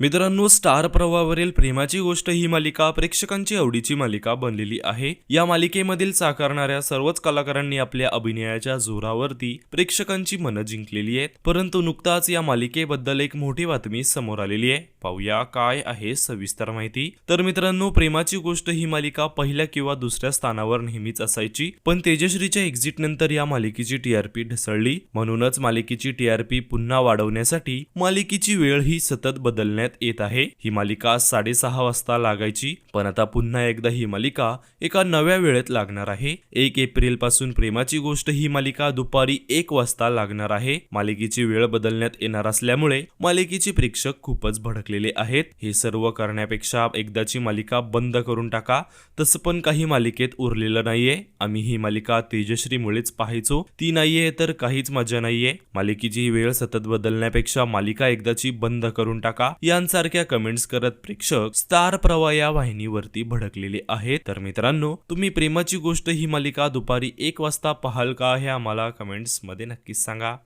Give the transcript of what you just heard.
मित्रांनो स्टार प्रवाहावरील प्रेमाची गोष्ट ही मालिका प्रेक्षकांची आवडीची मालिका बनलेली आहे. या मालिकेमधील साकारणाऱ्या सर्वच कलाकारांनी आपल्या अभिनयाच्या जोरावरती प्रेक्षकांची मनं जिंकलेली आहेत. परंतु नुकताच या मालिकेबद्दल एक मोठी बातमी समोर आलेली आहे. पाहूया काय आहे सविस्तर माहिती. तर मित्रांनो प्रेमाची गोष्ट ही मालिका पहिल्या किंवा दुसऱ्या स्थानावर नेहमीच असायची. पण तेजश्रीच्या एक्झिट नंतर या मालिकेची टीआरपी ढसळली. म्हणूनच मालिकेची टीआरपी पुन्हा वाढवण्यासाठी मालिकेची वेळ ही सतत बदलण्यात येत आहे. ही मालिका साडेसहा वाजता लागायची पण आता पुन्हा एकदा ही मालिका एका नव्या वेळेत लागणार आहे. एक एप्रिलपासून प्रेमाची गोष्ट ही मालिका दुपारी एक वाजता लागणार आहे. मालिकेची वेळ बदलण्यात येणार असल्यामुळे मालिकेचे प्रेक्षक खूपच भडकलेले आहेत. हे सर्व करण्यापेक्षा एकदाची मालिका बंद करून टाका. तसं पण काही मालिकेत उरलेलं नाहीये. आम्ही ही मालिका तेजश्रीमुळेच पाहायचो. ती नाहीये तर काहीच मजा नाहीये. मालिकेची ही वेळ सतत बदलण्यापेक्षा मालिका एकदाची बंद करून टाका. यांसारख्या कमेंट्स करत प्रेक्षक स्टार प्रवाह या वाहिनीवरती भडकलेले आहेत. तर मित्रांनो तुम्ही प्रेमाची गोष्ट ही मालिका दुपारी एक वाजता पाहाल का हे आम्हाला कमेंट्समध्ये नक्कीच सांगा.